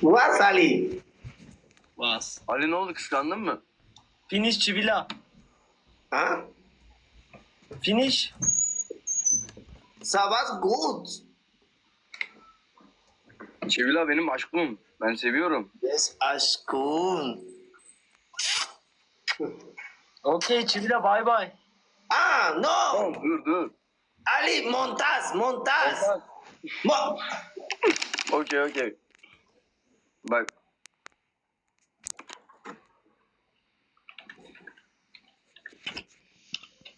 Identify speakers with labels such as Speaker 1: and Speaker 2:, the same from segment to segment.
Speaker 1: What Ali?
Speaker 2: Bas.
Speaker 3: Ali ne oldu kıskandın mı?
Speaker 2: Finish Çivila.
Speaker 1: Huh?
Speaker 2: Finish.
Speaker 1: Sabas good.
Speaker 3: Çivila benim aşkım. Ben seviyorum.
Speaker 1: Yes, aşkım.
Speaker 2: Okey Çivila bay bay.
Speaker 1: Ah, no.
Speaker 3: Tamam dur dur.
Speaker 1: Ali, montas, montas. Mo-
Speaker 3: Okey okey. Bak.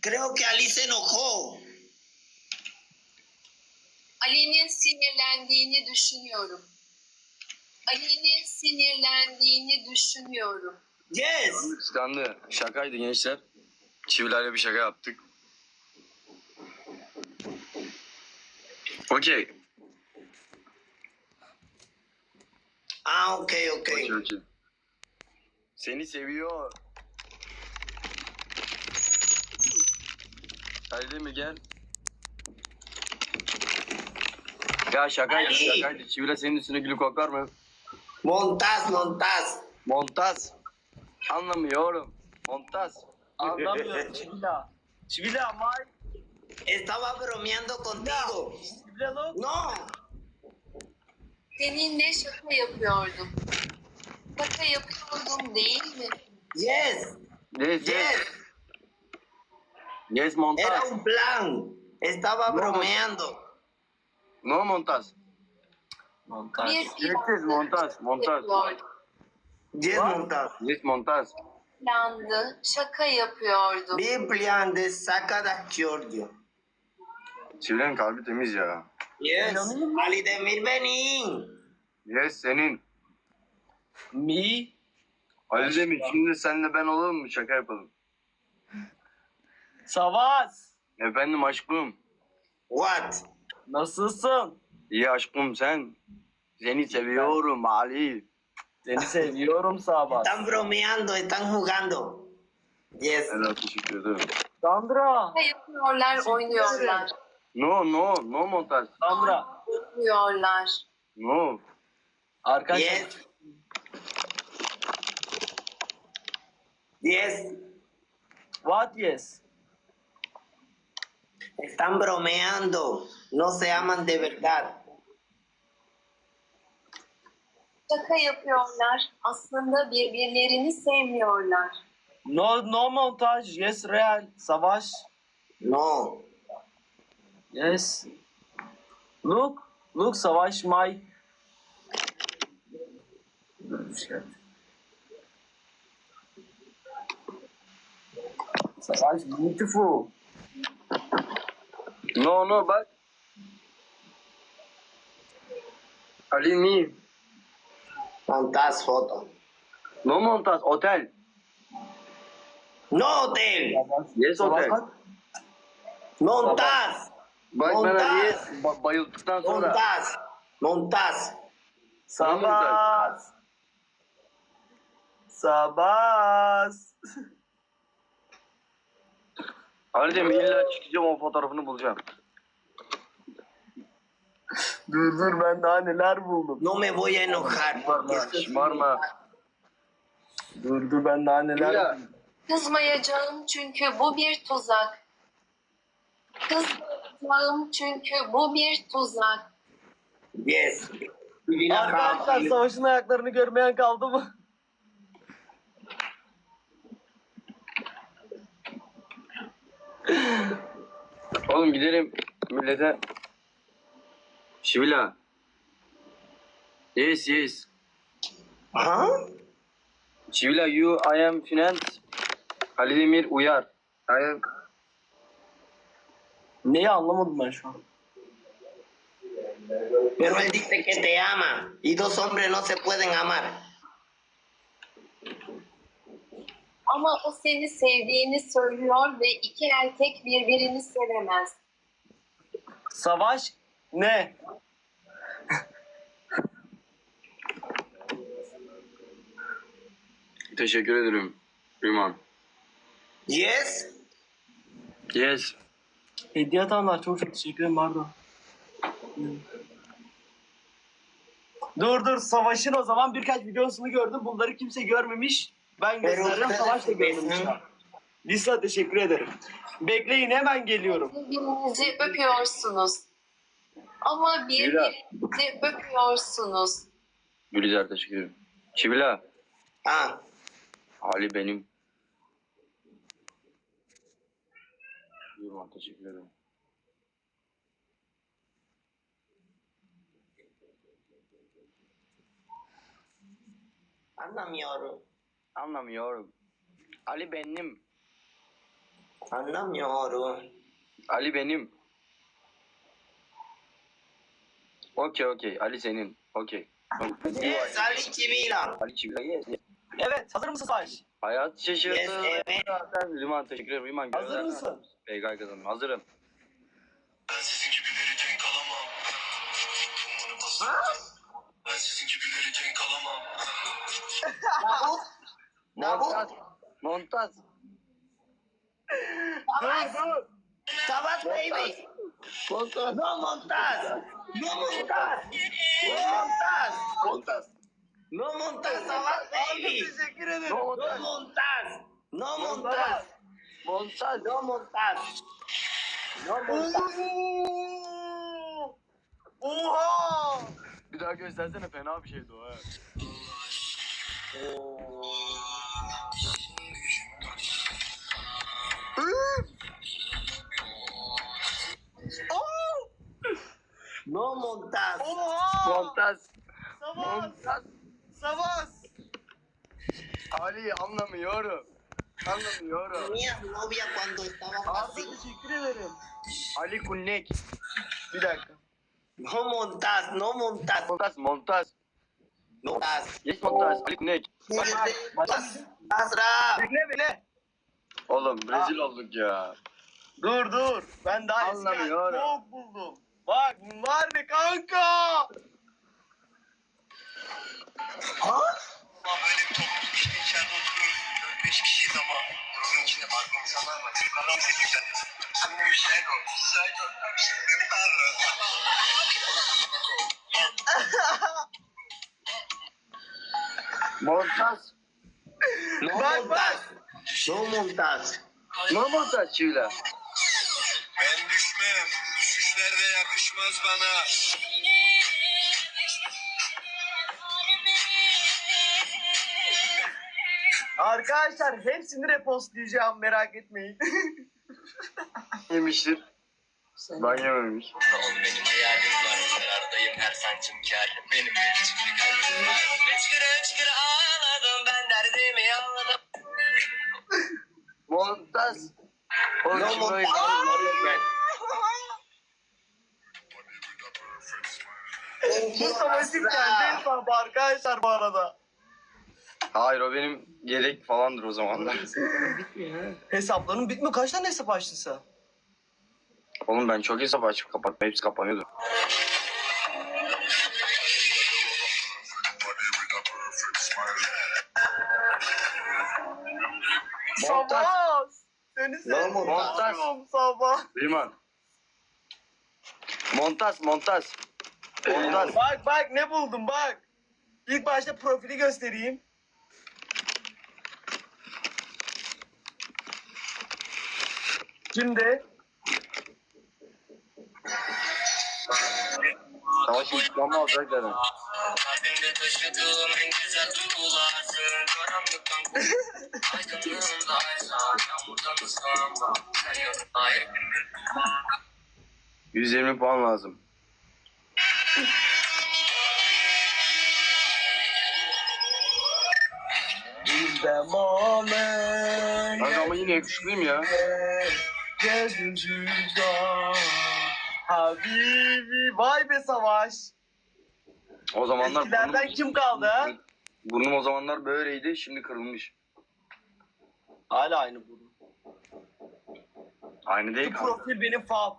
Speaker 1: Creo que Ali se enojó.
Speaker 4: Ali'nin sinirlendiğini düşünüyorum. Ali'nin sinirlendiğini düşünüyorum.
Speaker 1: Yes.
Speaker 3: Kıskandı. Şakaydı gençler. Çivilerle bir şaka yaptık. Okey.
Speaker 1: Ah.
Speaker 3: Okey okey. Seni seviyor. Hadi mi gel. Ya şakaydı
Speaker 1: Ali.
Speaker 3: şakaydı. Çivile senin üstüne gülü kokar mı?
Speaker 1: Montas, montas.
Speaker 3: Montaz. Anlamıyorum. Montaz.
Speaker 2: Anlamıyorum Çivila. Çivila may.
Speaker 1: Estaba bromeando contigo.
Speaker 2: Çivila look.
Speaker 1: No.
Speaker 4: Seninle şaka yapıyordum. Şaka yapıyordum değil mi?
Speaker 1: Yes.
Speaker 3: Yes, yes.
Speaker 1: Yes.
Speaker 3: Yes,
Speaker 1: Era
Speaker 3: Montaz.
Speaker 1: un plan. Estaba bromeando.
Speaker 3: No, Montaz.
Speaker 2: Montaj.
Speaker 4: Bir
Speaker 3: Yes, yes, Montaz. Montaz.
Speaker 1: Yes, montas.
Speaker 3: Yes, Montaz.
Speaker 4: Plandı, şaka yapıyordum.
Speaker 1: Bir plan de saca da Giorgio.
Speaker 3: Çivilerin kalbi temiz ya.
Speaker 1: Yes. Ali Demir benim.
Speaker 3: Yes, senin.
Speaker 2: Mi.
Speaker 3: Ali Demir, şimdi senle ben olalım mı? Şaka yapalım.
Speaker 2: Savas.
Speaker 3: Efendim aşkım.
Speaker 1: What?
Speaker 2: Nasılsın?
Speaker 3: İyi aşkım sen. Seni seviyorum Ali.
Speaker 2: Seni seviyorum Savas.
Speaker 1: Están bromeando, están jugando. Yes.
Speaker 3: Evet, teşekkür ederim.
Speaker 2: Sandra.
Speaker 4: Yapıyorlar, oynuyorlar.
Speaker 3: No, no, no Montaz.
Speaker 2: Sandra.
Speaker 4: Oynuyorlar.
Speaker 3: No.
Speaker 2: Arkadaşlar.
Speaker 1: Yes. Yes.
Speaker 2: What yes?
Speaker 1: Están bromeando. No se aman de verdad.
Speaker 4: Şaka yapıyorlar. Aslında birbirlerini sevmiyorlar.
Speaker 2: No no montaj. Yes real. Savaş.
Speaker 1: No.
Speaker 2: Yes. Look. Look Savaş my. Savaş beautiful.
Speaker 3: No, no, bak. Ali mi?
Speaker 1: Montas foto.
Speaker 3: No Montaz, otel.
Speaker 1: No hotel.
Speaker 3: Yes,
Speaker 2: Savaş
Speaker 3: otel.
Speaker 2: bak.
Speaker 1: Montas.
Speaker 3: Bak ben
Speaker 1: Montaz.
Speaker 3: Ali'ye ba- bayıldıktan sonra.
Speaker 1: Montas. Montas.
Speaker 2: Sabas. Sabas.
Speaker 3: Ali Demir illa çıkacağım o fotoğrafını bulacağım.
Speaker 2: dur dur ben daha neler buldum.
Speaker 1: No me voy a enojar. porque esto es
Speaker 3: Şımarma.
Speaker 2: Dur dur ben daha neler buldum.
Speaker 4: Kızmayacağım çünkü bu bir tuzak. Kızmayacağım çünkü bu bir tuzak.
Speaker 1: Yes. Divina
Speaker 2: Arkadaşlar savaşın ayaklarını görmeyen kaldı mı?
Speaker 3: Oğlum gidelim millete. Şivila. Yes, yes.
Speaker 1: Huh?
Speaker 3: Şivila, you, I am finance. Ali Demir uyar. I am...
Speaker 2: Neyi anlamadım ben şu an.
Speaker 1: Pero él dice que te ama. Y dos hombres no se pueden amar.
Speaker 4: Ama o seni sevdiğini söylüyor ve iki erkek birbirini sevemez.
Speaker 2: Savaş ne?
Speaker 3: Teşekkür ederim. Rüman.
Speaker 1: Yes.
Speaker 3: Yes.
Speaker 2: Hediye atanlar çok çok teşekkür ederim pardon. Dur dur savaşın o zaman birkaç videosunu gördüm. Bunları kimse görmemiş. Ben gösterdim. Savaş da görmemiş. Lisa teşekkür ederim. Bekleyin hemen geliyorum.
Speaker 4: Birbirinizi öpüyorsunuz. Ama birbirinizi öpüyorsunuz.
Speaker 3: Gülizar teşekkür ederim. Çivila.
Speaker 1: Ha.
Speaker 3: Ali benim. Yuvan teşekkür ederim.
Speaker 1: Anlamıyorum.
Speaker 3: Anlamıyorum. Ali benim.
Speaker 1: Anlamıyorum.
Speaker 3: Ali benim. Okey okey. Ali senin. Okey.
Speaker 1: Yes, Ali Çivila.
Speaker 3: Ali Çivila yes.
Speaker 2: Evet hazır mısın Savaş?
Speaker 3: Hayat şaşırdı.
Speaker 1: Yes, evet.
Speaker 3: Liman teşekkür ederim. Liman
Speaker 2: Hazır
Speaker 3: gönder.
Speaker 2: mısın?
Speaker 3: Peygay kazandım. Hazırım.
Speaker 5: Ben sizin gibileri denk alamam. Ben sizin gibileri denk alamam.
Speaker 1: Nabuk.
Speaker 3: Montaz.
Speaker 1: Nabuk.
Speaker 3: Montaz.
Speaker 2: Dur dur.
Speaker 1: Sabat baby.
Speaker 3: Montaz.
Speaker 1: No montas. No montas. No montas.
Speaker 3: Montaz.
Speaker 1: No montas, Sabat baby.
Speaker 2: Teşekkür ederim.
Speaker 3: No
Speaker 1: montas. No montas.
Speaker 3: Montaz.
Speaker 1: No montas. No montas.
Speaker 2: Oha!
Speaker 3: Bir daha göstersene fena bir şeydi o ha.
Speaker 1: No
Speaker 3: Ali anlamıyorum. Anlamıyorum.
Speaker 1: Tenía novia cuando estaba
Speaker 2: Abi
Speaker 1: así.
Speaker 2: teşekkür ederim.
Speaker 3: Ali Kunnek. Bir dakika.
Speaker 1: No montas, no montas.
Speaker 3: Montaz. Montaz.
Speaker 1: No montas.
Speaker 3: Yes Montaz. Ali Kunnek.
Speaker 1: Azra.
Speaker 2: Bekle bekle.
Speaker 3: Oğlum rezil olduk ya.
Speaker 2: Dur dur. Ben daha eski
Speaker 3: Anlamıyorum.
Speaker 2: çok buldum. Bak bunlar ne kanka?
Speaker 1: Ha?
Speaker 5: Böyle bir topluluk işte beş kişiyiz ama. Bunun içinde farklı insanlar var. Adam seçeceğiz. Şimdi bir şey yok. Şey yok. Şimdi
Speaker 3: Montaz.
Speaker 1: No
Speaker 2: Bak,
Speaker 1: montas. No montas.
Speaker 3: Ne Montaz Çivila?
Speaker 5: Ben düşmem. Düşüşler de yakışmaz bana.
Speaker 2: Arkadaşlar hepsini repostlayacağım merak etmeyin.
Speaker 3: Yemiştir. Ben yememiş.
Speaker 5: Benim hayalim var. Karardayım her sancım kar. Benim de bir kalbim var. Hıçkıra hıçkıra ağladım. Ben derdimi anladım.
Speaker 3: Montaz.
Speaker 1: You,
Speaker 2: savaşı kendi
Speaker 1: Azra.
Speaker 2: hesabı arkadaşlar bu arada.
Speaker 3: Hayır o benim yedek falandır o zamanlar.
Speaker 2: Hesapların bitmiyor. Kaç tane hesap açtın sen?
Speaker 3: Oğlum ben çok hesap açıp kapattım. Hepsi kapanıyordu. Montaj.
Speaker 2: Sabah. Seni
Speaker 1: No montas.
Speaker 2: seviyorum sabah.
Speaker 3: Liman. Montaz, montaz. Montaz.
Speaker 2: Bak bak ne buldum bak. İlk başta profili göstereyim. Şimdi
Speaker 3: Savaş intikamı alacak dedim.
Speaker 5: Kalbimde taşıdığım en güzel duygularsın. Karanlıktan kurtuldum. Aydınlığında aysan. Yağmurdan ıslanma. Sen yanımda hepimiz
Speaker 3: 120 puan lazım. Ben ama yine yakışıklıyım ya.
Speaker 2: Gözümüzde Habibi vay be savaş.
Speaker 3: O zamanlar
Speaker 2: Eskilerden
Speaker 3: burnum-
Speaker 2: kim kaldı?
Speaker 3: Burnum o zamanlar böyleydi, şimdi kırılmış.
Speaker 2: Hala aynı bu.
Speaker 3: Aynı değil
Speaker 2: Bu
Speaker 3: kanka.
Speaker 2: profil benim fav.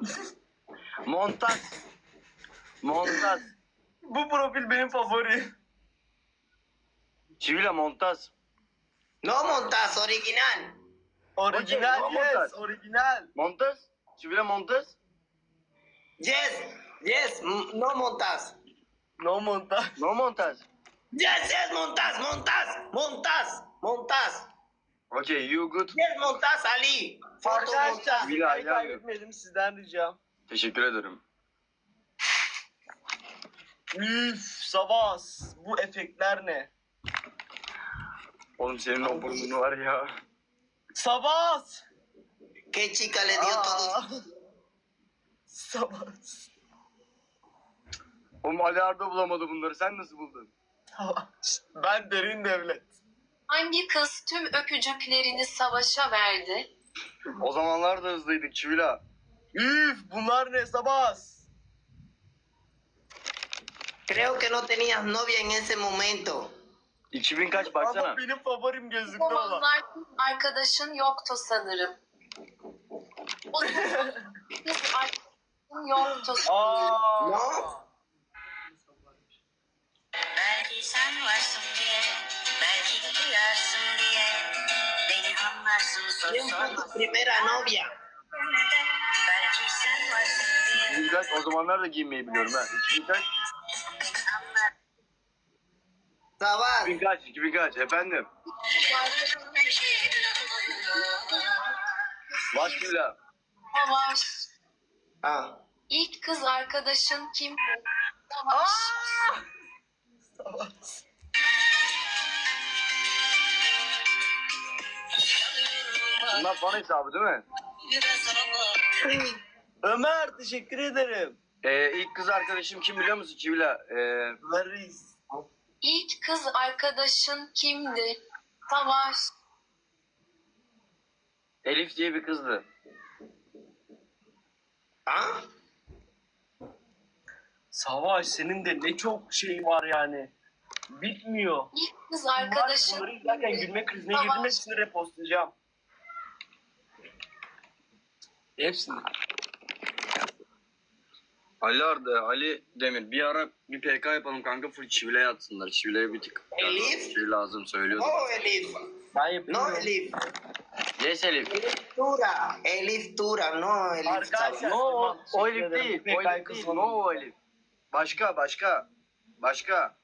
Speaker 3: Montaz. Montaz.
Speaker 2: Bu profil benim favori.
Speaker 3: Çivila montaz.
Speaker 1: No montas, original.
Speaker 2: Orijinal
Speaker 3: Okey,
Speaker 2: yes,
Speaker 3: montaj.
Speaker 2: orijinal.
Speaker 3: Montaz. Çivila montaz.
Speaker 1: Yes. Yes, m- no montas.
Speaker 2: No monta.
Speaker 3: No montaj.
Speaker 1: Yes, yes, montas, montas, montas, montas.
Speaker 3: Okay, you good.
Speaker 1: Yes, montas, Ali. Foto
Speaker 2: Arkadaşlar
Speaker 1: montas.
Speaker 3: Bilal,
Speaker 2: Bilal
Speaker 3: Bilal.
Speaker 2: kaybetmedim sizden ricam.
Speaker 3: Teşekkür ederim.
Speaker 2: Üf Savas. Bu efektler ne?
Speaker 3: Oğlum senin o burnun var ya.
Speaker 2: Savas.
Speaker 1: ¿Qué chica le dio todo?
Speaker 2: Savas.
Speaker 3: Oğlum Ali Arda bulamadı bunları. Sen nasıl buldun?
Speaker 2: Ben derin devlet.
Speaker 4: Hangi kız tüm öpücüklerini savaşa verdi?
Speaker 3: O zamanlar da hızlıydık Çivila.
Speaker 2: Üf bunlar ne Savas?
Speaker 1: Creo que no tenías novia en ese momento.
Speaker 3: 2000 kaç baksana.
Speaker 2: Ama benim favorim
Speaker 4: O
Speaker 2: gözlüklü olan.
Speaker 4: zamanlar arkadaşın yoktu sanırım. O zaman kız arkadaşın yoktu sanırım.
Speaker 2: Aa.
Speaker 6: Belki sen varsın diye, belki duyarsın diye, beni anlarsın soru
Speaker 1: ¿Quién fue
Speaker 6: sorma.
Speaker 1: primera novia?
Speaker 6: Belki sen varsın diye,
Speaker 3: 2000 kaç o zamanlar da giymeyi biliyorum ha. 2000 kaç?
Speaker 1: Sabas.
Speaker 3: 2000 kaç? 2000 kaç? Efendim. Çivila.
Speaker 4: Savaş.
Speaker 1: Ah.
Speaker 4: İlk kız arkadaşın kim? Savaş.
Speaker 2: Savas.
Speaker 3: Bunlar bana hesabı değil mi?
Speaker 2: Ömer teşekkür ederim.
Speaker 3: Ee, ilk kız arkadaşım kim biliyor musun Çivila? Ee,
Speaker 2: Veris.
Speaker 4: İlk kız arkadaşın kimdi? Savaş.
Speaker 3: Elif diye bir kızdı.
Speaker 1: Ah.
Speaker 2: Savaş senin de ne çok şey var yani. Bitmiyor.
Speaker 4: İlk kız
Speaker 2: Arkadaşın bunları izlerken gülme krizine girdim
Speaker 4: Savaş.
Speaker 2: hepsini repostlayacağım. Hepsini.
Speaker 3: Ali Arda, Ali Demir. Bir ara bir PK yapalım kanka full çivileye atsınlar. Çivileye bir tık.
Speaker 1: Elif?
Speaker 3: Şey lazım söylüyordu.
Speaker 1: No, Elif.
Speaker 2: Ben.
Speaker 1: No, Elif.
Speaker 3: Yes Elif.
Speaker 1: Elif Tura. Elif Tura. No, Elif.
Speaker 2: Arkadaşlar.
Speaker 3: No, o, o Elif değil. O Elif değil. No o Elif. Başka, başka. Başka.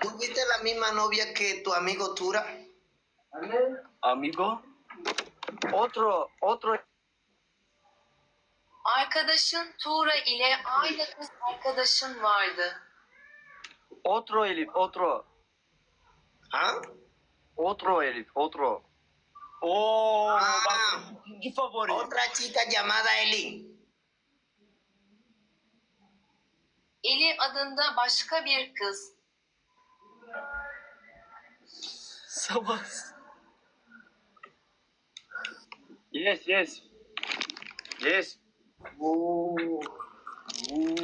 Speaker 1: ¿Tuviste la misma novia que tu amigo Tura?
Speaker 2: Amigo.
Speaker 3: Otro, otro.
Speaker 4: Arkadaşın Tuğra ile aynı kız arkadaşın vardı.
Speaker 3: Otro Elif, otro.
Speaker 1: ¿Ah?
Speaker 3: Otro Elif, otro.
Speaker 2: Oo
Speaker 1: Aa.
Speaker 2: bak ikinci favori.
Speaker 1: Otra chica llamada Eli.
Speaker 4: Eli adında başka bir kız.
Speaker 2: Savas.
Speaker 3: Yes, yes. Yes.
Speaker 2: Oo. Oo.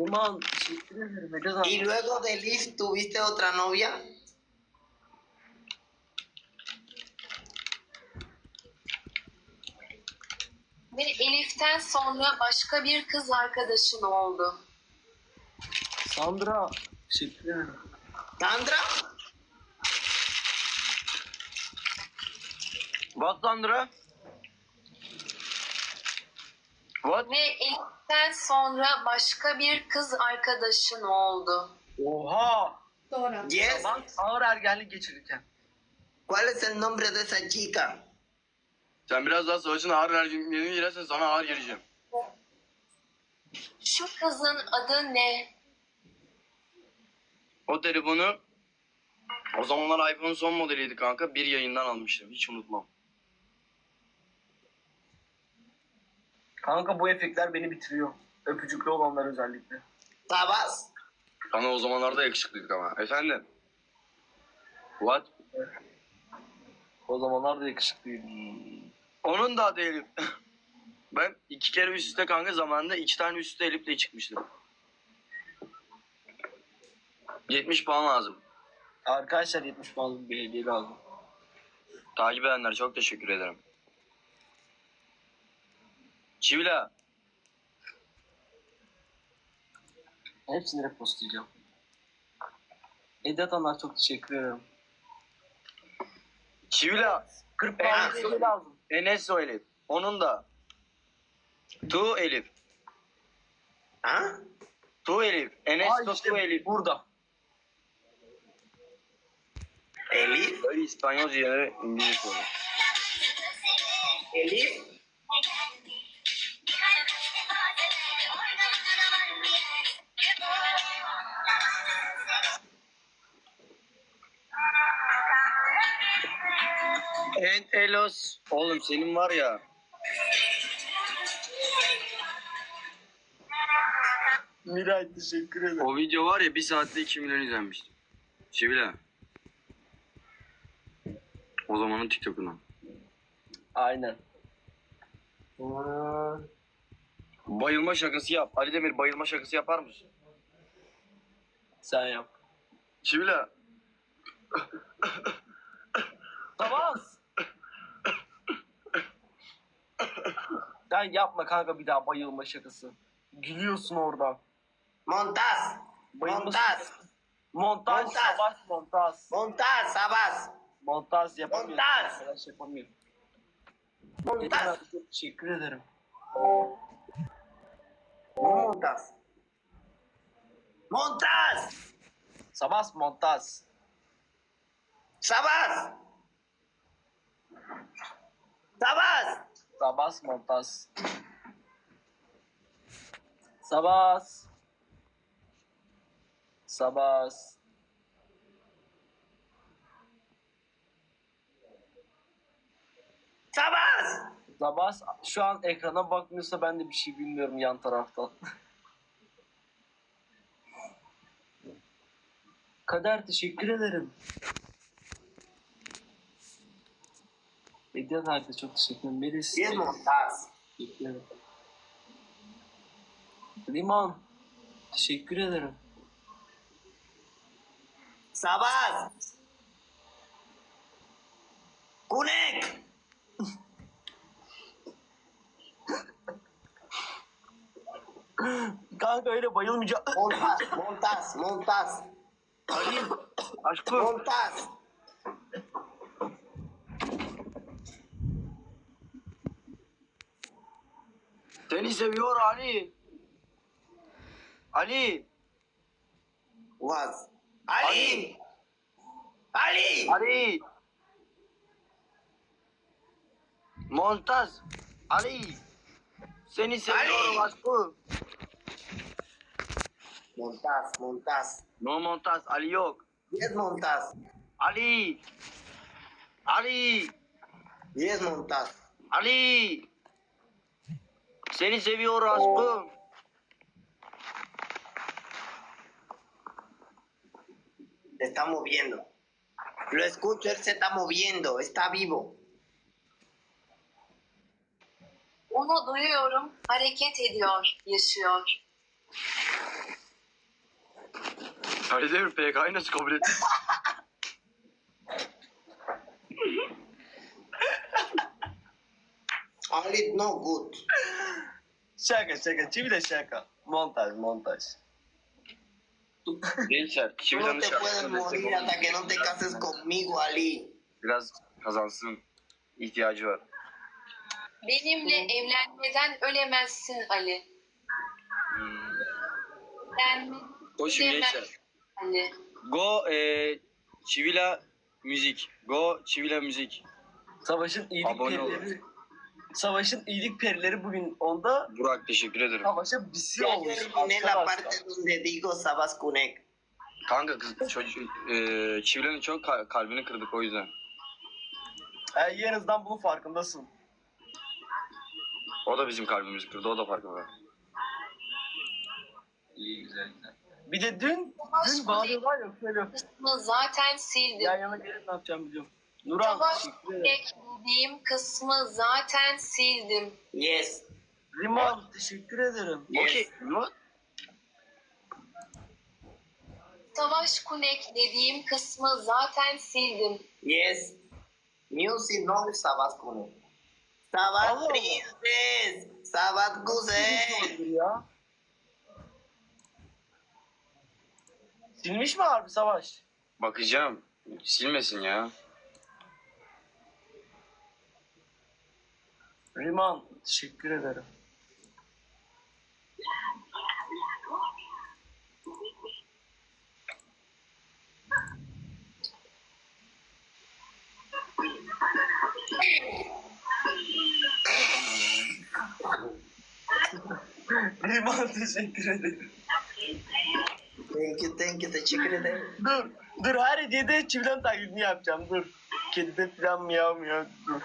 Speaker 2: Zaman?
Speaker 1: Y luego de Elif, ¿tuviste otra novia?
Speaker 4: Ve Elif'ten sonra başka bir kız arkadaşın oldu.
Speaker 2: Sandra. Ederim.
Speaker 1: ¿Sandra?
Speaker 3: What Sandra? What?
Speaker 4: Ve Elif'ten sonra başka bir kız arkadaşın oldu.
Speaker 2: Oha.
Speaker 1: Yes.
Speaker 2: Lan ağır ergenlik geçirirken.
Speaker 1: ¿Cuál es el nombre de esa chica?
Speaker 3: Sen biraz daha savaşın ağır vereceğini girersen sana ağır gireceğim.
Speaker 4: Şu kızın adı ne?
Speaker 3: O telefonu o zamanlar iPhone'un son modeliydi kanka. Bir yayından almıştım. Hiç unutmam.
Speaker 2: Kanka bu efektler beni bitiriyor. Öpücüklü olanlar özellikle.
Speaker 1: ¿Sabas?
Speaker 3: Ama o zamanlarda yakışıklıydık ama. Efendim? What?
Speaker 2: O zamanlar da yakışıklıydı.
Speaker 3: Onun da adı Elif. ben iki kere üst üste kanka zamanında iki tane üst üste Elif'le çıkmıştım. 70 puan lazım.
Speaker 2: Arkadaşlar 70 puanlık bir hediye lazım.
Speaker 3: Takip edenler çok teşekkür ederim. Çivila.
Speaker 2: Hepsini repostlayacağım. Hediye atanlar çok teşekkür ederim.
Speaker 3: Çivila.
Speaker 2: 40
Speaker 1: Ben-
Speaker 2: puanlık hediye lazım.
Speaker 3: Enes o Elif. Onun da. Tu Elif.
Speaker 1: ¿Ah?
Speaker 3: Tu Elif. Enes to
Speaker 2: işte
Speaker 3: tu Elif.
Speaker 2: burada.
Speaker 1: Elif.
Speaker 3: Böyle İspanyolca yerine İngilizce.
Speaker 1: Elif.
Speaker 3: En Elos. Oğlum senin var ya.
Speaker 2: Miray teşekkür ederim.
Speaker 3: O video var ya bir saatte 2 milyon izlenmişti. Şivile. O zamanın TikTok'una.
Speaker 2: Aynen.
Speaker 3: Bayılma şakası yap. Ali Demir bayılma şakası yapar mısın?
Speaker 2: Sen yap.
Speaker 3: Şivile.
Speaker 2: Sen yapma kanka bir daha bayılma şakası. Gülüyorsun oradan.
Speaker 1: Montaz. Montaz.
Speaker 2: Montaj,
Speaker 1: Montaj.
Speaker 2: savaş montaj.
Speaker 1: Montaz, Sabas.
Speaker 2: Montaj yapamıyor.
Speaker 1: Montaj.
Speaker 2: Arkadaş yapamıyor.
Speaker 1: Montaz.
Speaker 2: Çok teşekkür ederim.
Speaker 1: Montaz. Montaz.
Speaker 2: Sabah montaj.
Speaker 1: Sabas. Sabas.
Speaker 2: Sabah montaj. Sabah. Sabah.
Speaker 1: Sabas.
Speaker 2: Sabah şu an ekrana bakmıyorsa ben de bir şey bilmiyorum yan taraftan. Kader teşekkür ederim. Medya Tarih'te çok teşekkür ederim. Melis.
Speaker 1: Montaz.
Speaker 2: Teşekkür ederim. Liman. Teşekkür ederim.
Speaker 1: Sabas. Kunek.
Speaker 2: Kanka öyle bayılmayacağım.
Speaker 1: Montaz, Montaz.
Speaker 3: Ali. Aşkım.
Speaker 1: Montaz.
Speaker 3: Seni seviyor Ali. Ali.
Speaker 1: Was. Ali. Ali.
Speaker 3: Ali. Montaz. Ali. Seni seviyorum
Speaker 1: Ali.
Speaker 3: aşkım.
Speaker 1: Montaz, Montaz.
Speaker 3: No Montaz. Ali yok.
Speaker 1: Y es Montaz.
Speaker 3: Ali. Ali.
Speaker 1: Y es Montaz.
Speaker 3: Ali. Seni seviyor aşkım.
Speaker 1: Se está moviendo. Lo escucho, él se está moviendo, está vivo.
Speaker 4: Onu duyuyorum, hareket ediyor, yaşıyor.
Speaker 3: Ali Demir PK'yı nasıl kabul?
Speaker 1: Ali, no good.
Speaker 2: Şaka şaka. Çivi de şaka. Montaj montaj.
Speaker 3: Gençler. Çivi'den
Speaker 1: no te puedes morir hasta que no te cases conmigo, Ali.
Speaker 3: Biraz kazansın. ihtiyacı var.
Speaker 4: Benimle evlenmeden ölemezsin Ali. Ben
Speaker 3: Koşun gençler.
Speaker 4: Ali.
Speaker 3: Go e, Çivila müzik. Go Çivila müzik.
Speaker 2: Savaşın iyilik
Speaker 3: Abone olun.
Speaker 2: perileri. Savaşın iyilik perileri bugün onda
Speaker 3: Burak teşekkür ederim.
Speaker 2: savaşa bisi olmuş.
Speaker 1: eliminé la
Speaker 2: arkadaşlar.
Speaker 1: parte donde digo Sabas Kunek.
Speaker 3: Kanka kız çocuk e, Çivila'nın çok ka- kalbini kırdık o yüzden.
Speaker 2: Yani en azından bunun farkındasın.
Speaker 3: O da bizim kalbimizi kırdı. O da farkında. İyi güzel güzel.
Speaker 2: Bir de dün, dün bağırıyorlar ya.
Speaker 4: Kısmı zaten sildim.
Speaker 2: Yan yana gelip ne yapacağım biliyorum. Nuran
Speaker 4: Savaş beklediğim kısmı zaten sildim.
Speaker 1: Yes,
Speaker 2: Liman teşekkür ederim.
Speaker 1: yes.
Speaker 3: Okey.
Speaker 4: Savaş kunek dediğim kısmı zaten sildim.
Speaker 1: Yes. Music no Sabas Kunek. Princess. Sabas Kuzey.
Speaker 2: Nedir ya? Silmiş mi harbi savaş?
Speaker 3: Bakacağım. Silmesin ya.
Speaker 2: Riman teşekkür ederim. Riman teşekkür ederim.
Speaker 1: Thank you, thank you. Teşekkür ederim.
Speaker 2: Dur, dur her hediyede çivilen taklidini yapacağım. Dur. Kedide falan miyav miyav. Dur.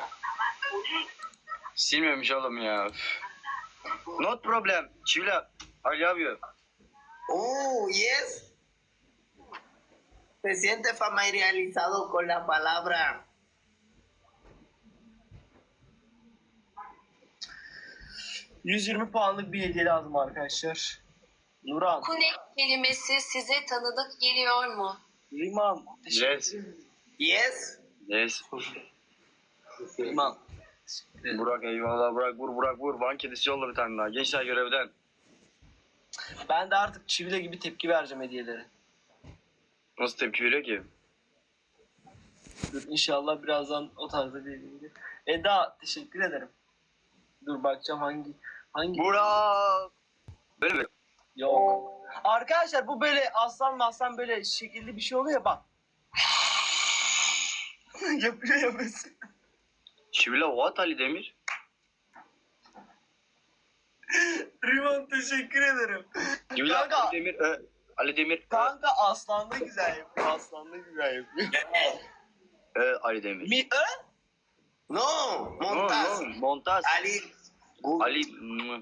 Speaker 3: Silmemiş oğlum ya. Not problem. Çivila. I love you.
Speaker 1: Oh, yes. Se siente familiarizado con la palabra.
Speaker 2: ...120 puanlık bir hediye lazım arkadaşlar. Nuran,
Speaker 4: Kune kelimesi size tanıdık geliyor mu?
Speaker 2: Riman, teşekkür
Speaker 3: Yes.
Speaker 2: ederim.
Speaker 1: Yes.
Speaker 3: Yes.
Speaker 2: Riman.
Speaker 3: Burak eyvallah. Burak vur Burak vur. Van kedisi yolla bir tane daha. Gençler görevden.
Speaker 2: Ben de artık çivile gibi tepki vereceğim hediyelere.
Speaker 3: Nasıl tepki veriyor ki?
Speaker 2: Dur inşallah birazdan o tarzda bir. Eda teşekkür ederim. Dur bakacağım hangi hangi
Speaker 3: Burak. Böyle mi?
Speaker 2: yok. Arkadaşlar bu böyle aslan maslan böyle şekilli bir şey oluyor ya bak. yapıyor ya mesela.
Speaker 3: Çivila what Ali Demir?
Speaker 2: Riman teşekkür ederim.
Speaker 3: Çivila
Speaker 2: Kanka.
Speaker 3: Ali Demir. e, Ali Demir.
Speaker 2: Kanka aslan da güzel yapıyor. Aslan da güzel yapıyor.
Speaker 3: e, Ali Demir.
Speaker 2: Mi ö?
Speaker 1: No,
Speaker 3: No,
Speaker 1: Montaz.
Speaker 3: no, Montaz.
Speaker 1: Ali. Gu-
Speaker 3: Ali. Mwah.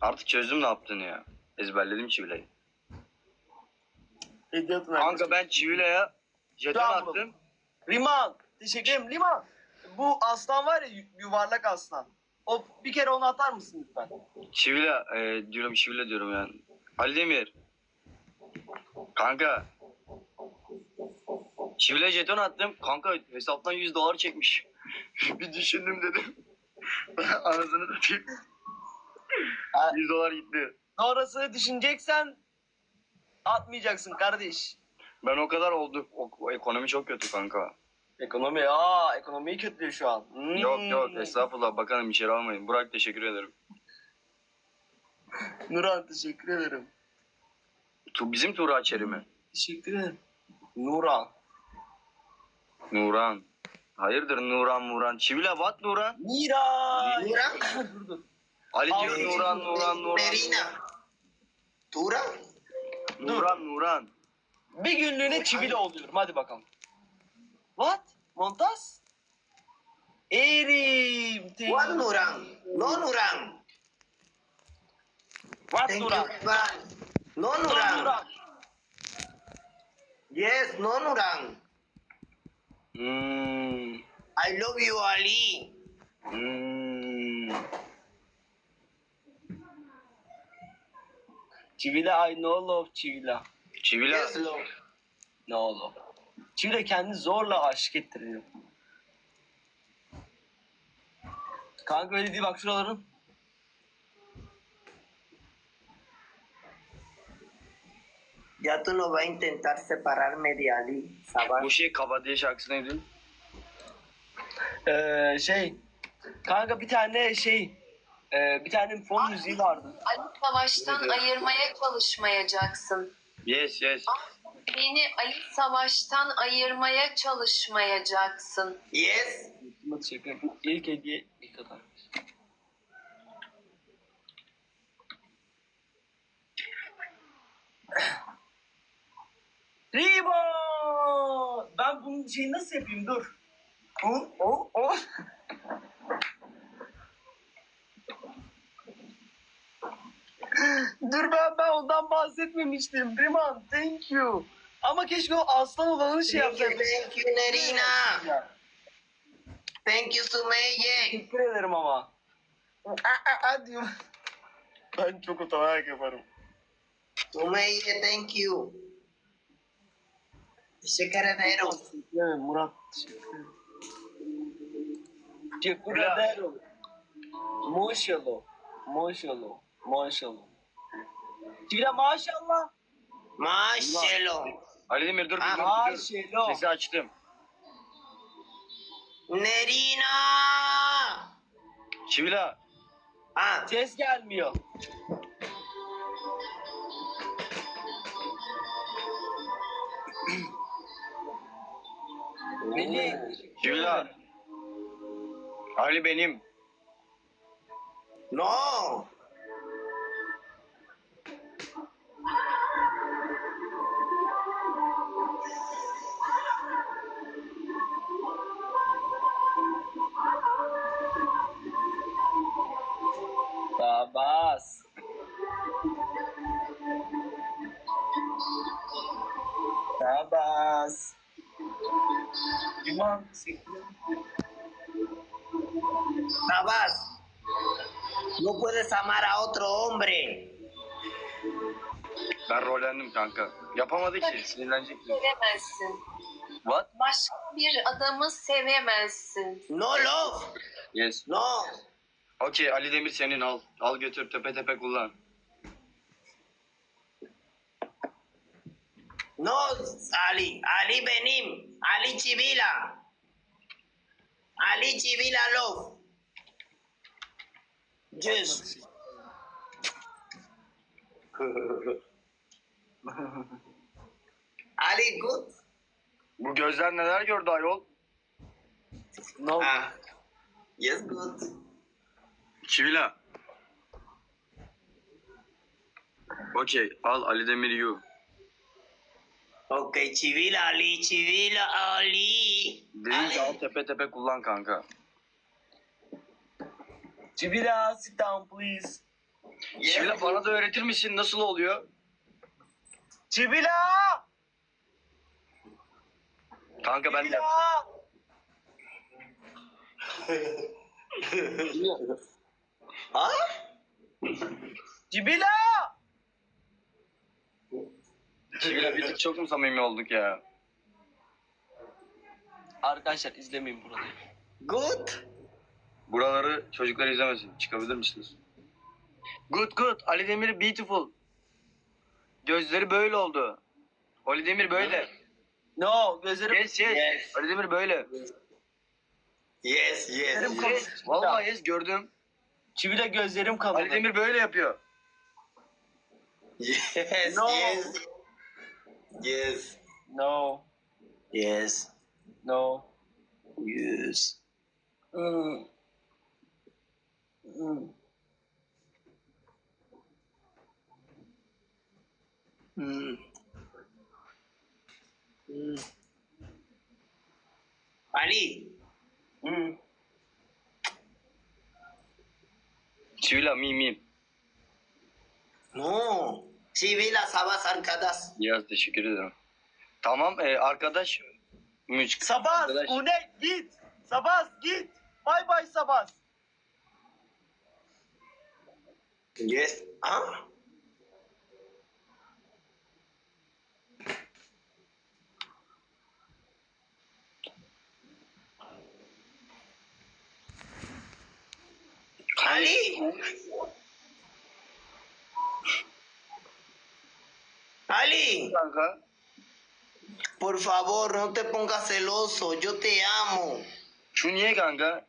Speaker 3: Artık çözdüm ne yaptığını ya. Ezberledim Çivila'yı.
Speaker 2: Hediye atın
Speaker 3: Kanka ben Çivila'ya jeton
Speaker 2: Tamam.
Speaker 3: attım.
Speaker 2: Riman. Teşekkür ederim. Liman. Bu aslan var ya yu- yuvarlak aslan. O bir kere onu atar mısın lütfen?
Speaker 3: Çivila e, diyorum Çivila diyorum yani. Ali Demir. Kanka. Çivila jeton attım. Kanka hesaptan 100 dolar çekmiş. bir düşündüm dedim. Anasını satayım.
Speaker 2: Ha.
Speaker 3: 100 dolar gitti.
Speaker 2: Sonrasını düşüneceksen atmayacaksın kardeş.
Speaker 3: Ben o kadar oldu. O ekonomi çok kötü kanka.
Speaker 2: Ekonomi aa ekonomiyi kötülüyor şu an. Hmm.
Speaker 3: Yok yok estağfurullah bakanım içeri almayın. Burak teşekkür ederim.
Speaker 2: Nuran teşekkür ederim.
Speaker 3: Tu, bizim Tuğra içeri mi?
Speaker 2: Teşekkür ederim. Nuran.
Speaker 3: Nuran. Hayırdır Nuran Nuran. Çivila what Nuran?
Speaker 2: Mira.
Speaker 1: Nuran.
Speaker 2: dur dur.
Speaker 3: Ali
Speaker 2: Al,
Speaker 3: diyor. Nuran Nuran Nuran.
Speaker 1: Merina. Tura.
Speaker 3: Nuran Nuran.
Speaker 2: Bir günlüğüne çivili oluyorum. Hadi bakalım. What? Montaz? Erim.
Speaker 1: What Nuran? No Nuran.
Speaker 2: What
Speaker 1: Thank
Speaker 2: Nuran?
Speaker 1: you. Bye. No
Speaker 2: Nuran.
Speaker 1: Nuran.
Speaker 2: Nuran.
Speaker 1: Yes, no Nuran.
Speaker 3: Hmm.
Speaker 1: I love you, Ali.
Speaker 3: Hmm.
Speaker 2: Çivila I know love Çivila.
Speaker 3: Çivila.
Speaker 1: Yes, love.
Speaker 2: No love. Çivila kendi zorla aşık ettiriyor. Kanka öyle değil bak şuraların.
Speaker 1: Ya tú no vas a intentar separarme de Ali, ¿sabes?
Speaker 3: Bu şey Kabaddi şarkısı neydi?
Speaker 2: Ee, şey. Kanka bir tane şey. E, bir tane fon müziği vardı.
Speaker 4: Ali Savaş'tan ayırmaya çalışmayacaksın.
Speaker 3: Yes yes.
Speaker 4: Beni Ali Savaş'tan ayırmaya çalışmayacaksın.
Speaker 1: Yes.
Speaker 2: İlk hediye ilk kadar. Ribo! Ben bunun şeyi nasıl yapayım? Dur. O, o, o. Dur ben ben ondan bahsetmemiştim. Riman, thank you. Ama keşke o aslan olanı şey
Speaker 1: Thank you,
Speaker 2: yapsaydım.
Speaker 1: thank you, Nerina. Thank you, Sumeye.
Speaker 2: Teşekkür ederim ama. Aa, aa, aa diyorum. Ben çok utanarak yaparım.
Speaker 1: Sumeye, thank you. Teşekkür ederim.
Speaker 2: Teşekkür ederim Murat. Teşekkür ederim. Teşekkür
Speaker 3: Ya.
Speaker 2: ederim. Maşallah. Maşallah. Maşallah. Tira maşallah.
Speaker 1: Maşallah.
Speaker 3: Ali Demir dur
Speaker 1: Ah,
Speaker 3: dur.
Speaker 2: Maşallah.
Speaker 3: Sesi açtım.
Speaker 1: Nerina.
Speaker 3: Çivila.
Speaker 1: Ah,
Speaker 2: Ses gelmiyor. Beni.
Speaker 3: Çivila. Ali benim.
Speaker 1: No.
Speaker 2: Limón.
Speaker 1: Sabas. No puedes amar a otro hombre.
Speaker 3: Ben rollendim kanka. Yapamadı ki. Sinirlenecek.
Speaker 4: Sevemezsin.
Speaker 3: What?
Speaker 4: Başka bir adamı sevemezsin.
Speaker 1: No love.
Speaker 3: Yes.
Speaker 1: No.
Speaker 3: Okey Ali Demir senin al. Al götür tepe tepe kullan.
Speaker 1: No, Ali. Ali benim. Ali Chivila. Ali Chivila love. Yes. Ali good.
Speaker 3: Bu gözler neler gördü ayol?
Speaker 2: No.
Speaker 1: Ah. Yes good.
Speaker 3: Çivila. Okey al Ali Demir you.
Speaker 1: Okay, Chivila, Ali, Chivila, Ali.
Speaker 3: Deyince al tepe tepe kullan kanka.
Speaker 2: Cibila sit down please.
Speaker 3: Çivila bana da öğretir misin nasıl oluyor?
Speaker 2: Cibila!
Speaker 3: Kanka ben de
Speaker 2: Cibila!
Speaker 1: Ha?
Speaker 3: Çivila bir tık çok mu samimi olduk ya?
Speaker 2: Arkadaşlar izlemeyin burada.
Speaker 1: Good.
Speaker 3: Buraları çocuklar izlemesin. Çıkabilir misiniz? Good good. Ali Demir beautiful. Gözleri böyle oldu. Ali Demir böyle.
Speaker 2: No gözlerim...
Speaker 3: Yes yes.
Speaker 1: Yes.
Speaker 3: Ali Demir böyle.
Speaker 1: Yes,
Speaker 2: Gözlerim
Speaker 1: yes.
Speaker 2: kapalı.
Speaker 3: Yes. Vallahi yes gördüm.
Speaker 2: Cibila gözlerim kapalı.
Speaker 3: Ali Demir böyle yapıyor.
Speaker 1: Yes,
Speaker 2: No.
Speaker 1: yes. Yes.
Speaker 2: No.
Speaker 1: Yes.
Speaker 2: No.
Speaker 1: Yes.
Speaker 2: Hmm. Hmm.
Speaker 1: Mm. Mm. Ali,
Speaker 2: Hmm.
Speaker 3: Çivila mi mi.
Speaker 1: no. Chivila sabas arkadas.
Speaker 3: Yaz teşekkür ederim. Tamam e, arkadaş müzik.
Speaker 2: Sabas,
Speaker 3: Arkadaş.
Speaker 2: Une git. Sabas git. Bay bay Sabas.
Speaker 1: Yes. Ah? Ali. Ali,
Speaker 3: Kanka.
Speaker 1: por favor, no te pongas celoso. Yo te amo.
Speaker 3: Şu niye kanka?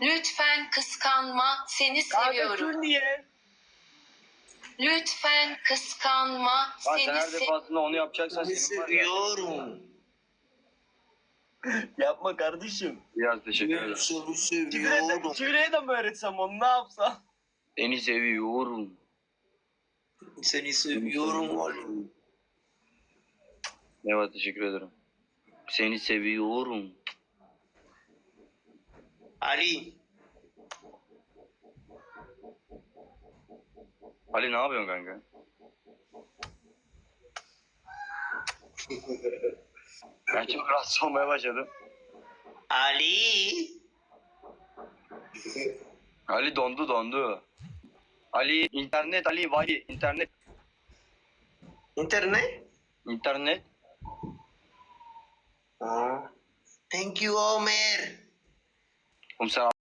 Speaker 4: Lütfen kıskanma. Seni
Speaker 2: Kanka
Speaker 4: seviyorum.
Speaker 2: şu niye?
Speaker 4: Lütfen kıskanma.
Speaker 3: Bak sen
Speaker 4: Seni
Speaker 3: her
Speaker 4: seviyorum.
Speaker 3: defasında onu yapacaksan
Speaker 1: Te
Speaker 3: senin var ya.
Speaker 1: seviyorum.
Speaker 2: Yapma kardeşim.
Speaker 3: Yaz teşekkür ederim.
Speaker 1: seni
Speaker 2: Çivire'ye
Speaker 1: seviyorum.
Speaker 2: De mi öğretsem onu ne yapsam?
Speaker 3: Seni seviyorum.
Speaker 1: Seni seviyorum.
Speaker 3: Evet teşekkür ederim. Seni seviyorum.
Speaker 1: Ali,
Speaker 3: Ali ne yapıyorsun kanka? ben çok rahatsız olmaya başladım.
Speaker 1: Ali.
Speaker 3: Ali dondu dondu. Ali internet Ali vay internet
Speaker 1: ¿Internet?
Speaker 3: internet
Speaker 1: Ah. Thank you,
Speaker 3: Omer. Sen